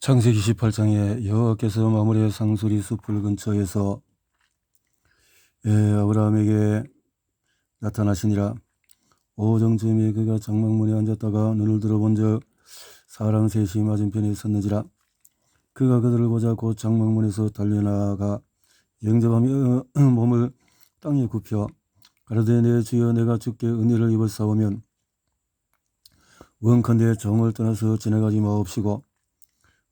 창세기 18장에 여호와께서 마무리의 상수리 숲을 근처에서 예, 아브라함에게 나타나시니라. 오정쯤에 그가 장막문에 앉았다가 눈을 들어본 적 사람 셋이 맞은편에 섰는지라. 그가 그들을 보자 곧 장막문에서 달려나가 영접하며 몸을 땅에 굽혀 가로되 내 주여 내가 주께 은혜를 입었사오면 원컨대 정을 떠나서 지나가지 마옵시고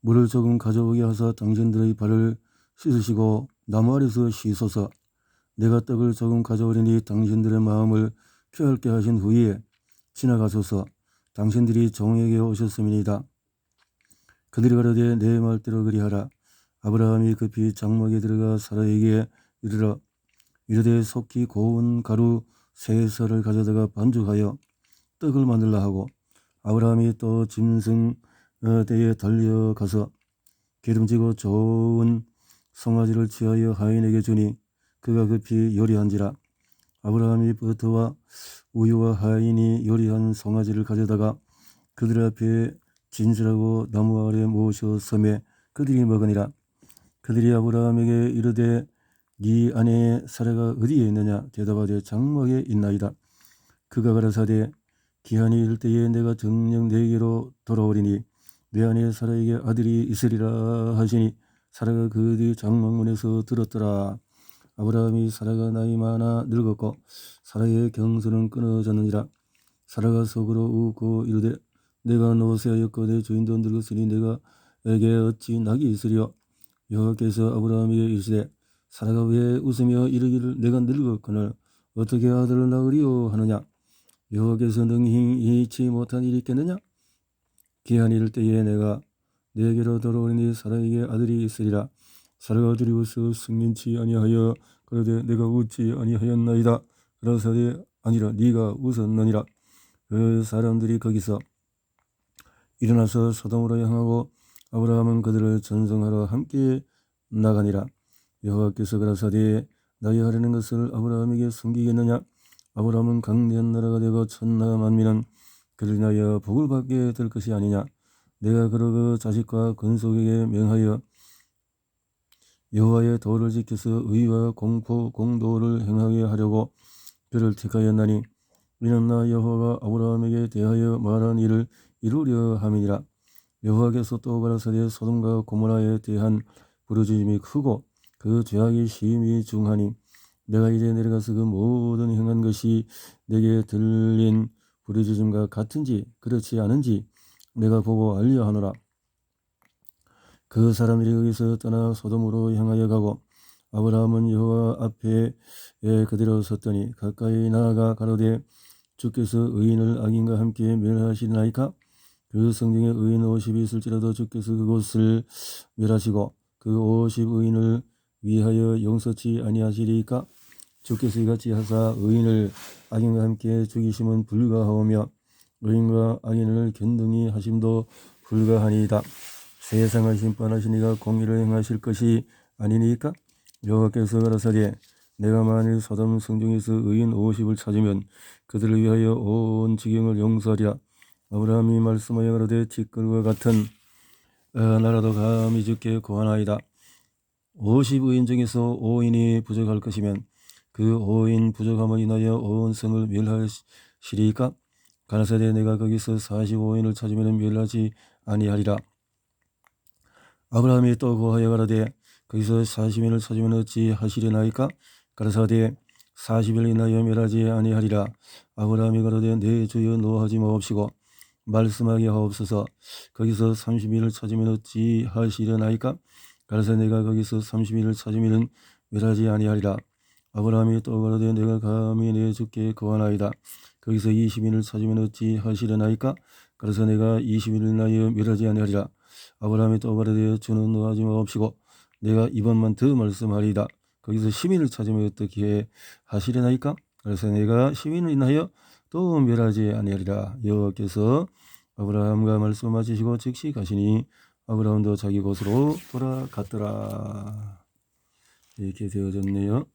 물을 조금 가져오게 하사 당신들의 발을 씻으시고 나무 아래서 씻어서 내가 떡을 조금 가져오리니 당신들의 마음을 표할게 하신 후에 지나가소서 당신들이 종에게 오셨음이니이다. 그들이 가로되 내 말대로 그리하라. 아브라함이 급히 장막에 들어가 사라에게 이르러 이르되 속히 고운 가루 세 살을 가져다가 반죽하여 떡을 만들라 하고 아브라함이 또 짐승 어, 때에 달려가서 기름지고 좋은 송아지를 취하여 하인에게 주니 그가 급히 요리한지라. 아브라함이 버터와 우유와 하인이 요리한 송아지를 가져다가 그들 앞에 진술하고 나무 아래 모셔 섬에 그들이 먹으니라. 그들이 아브라함에게 이르되 네 아내 사라가 어디에 있느냐? 대답하되 장막에 있나이다. 그가 가라사대 기한이 이를 때에 내가 정녕 내게로 돌아오리니 내 아내 사라에게 아들이 있으리라 하시니 사라가 그 뒤 장막문에서 들었더라. 아브라함이 사라가 나이 많아 늙었고 사라의 경수는 끊어졌느니라. 사라가 속으로 웃고 이르되 내가 노쇠하였고 내 주인도 늙었으니 내가 에게 어찌 낙이 있으리요? 여호와께서 아브라함에게 이르시되 사라가 왜 웃으며 이르기를 내가 늙었거늘 어떻게 아들을 낳으리요 하느냐? 여호와께서 능히 잊지 못한 일이 있겠느냐 기한이 이를 때에 내가 내게로 돌아오니 사라에게 아들이 있으리라. 사라가 두려워서 승민치 아니하여 그러되 내가 웃지 아니하였나이다. 그러사대 아니라 네가 웃었느니라. 그 사람들이 거기서 일어나서 소돔으로 향하고 아브라함은 그들을 전송하러 함께 나가니라. 여호와께서 그러사대 나의 하려는 것을 아브라함에게 숨기겠느냐? 아브라함은 강대한 나라가 되고 천나 만민은 그를 인하여 복을 받게 될 것이 아니냐? 내가 그러그 자식과 근속에게 명하여 여호와의 도를 지켜서 의와 공포 공도를 행하게 하려고 그를 택하였나니 이는 나 여호와가 아브라함에게 대하여 말한 일을 이루려 함이니라. 여호와께서 또 가라사대 소돔과 고모라에 대한 부르짖음이 크고 그 죄악이 심히 중하니 내가 이제 내려가서 그 모든 행한 것이 내게 들린 부르짖음과 같은지 그렇지 않은지 내가 보고 알려 하노라. 그 사람들이 거기서 떠나 소돔으로 향하여 가고 아브라함은 여호와 앞에 그대로 섰더니 가까이 나아가 가로되 주께서 의인을 악인과 함께 멸하시나이까? 그 성경에 의인 50이 있을지라도 주께서 그곳을 멸하시고 그 50 의인을 위하여 용서치 아니하시리까 주께서 이같이 하사 의인을 악인과 함께 죽이심은 불가하오며 의인과 악인을 견등히 하심도 불가하니이다. 세상을 심판하시니가 공의를 행하실 것이 아니니까? 여호와께서 가라사대 내가 만일 소돔 성중에서 의인 50을 찾으면 그들을 위하여 온 지경을 용서하리라. 아브라함이 말씀하여 가로되 티끌과 같은 어, 나라도 감히 주께 고하나이다. 50의인 중에서 5인이 부족할 것이면 그 5인 부족함을 인하여 온 성을 멸하시리까? 가라사대 내가 거기서 45인을 찾으면 멸하지 아니하리라. 아브라함이 또 고하여 가라되 거기서 40인을 찾으면 어찌 하시려나이까? 가라사대 40일 이나여 멸하지 아니하리라. 아브라함이 가로되 내 주여 노하지 마옵시고 말씀하게 하옵소서. 거기서 30일을 찾으면 어찌 하시려나이까? 가라사 내가 거기서 30일을 찾으면 멸하지 아니하리라 아브라함이 또 가로되 내가 감히 내 주께 거하나이다. 거기서 20일을 찾으면 어찌 하시려나이까? 그래서 내가 20일을 나여 멸하지 아니하리라. 아브라함이 또 가로되 주는 노하지 마옵시고 내가 이번만 더 말씀하리이다. 거기서 시민을 찾으면 어떻게 하시려나이까? 그래서 내가 시민을 인하여 또 멸하지 아니하리라. 여호와께서 아브라함과 말씀하시고 즉시 가시니 아브라함도 자기 곳으로 돌아갔더라. 이렇게 되어졌네요.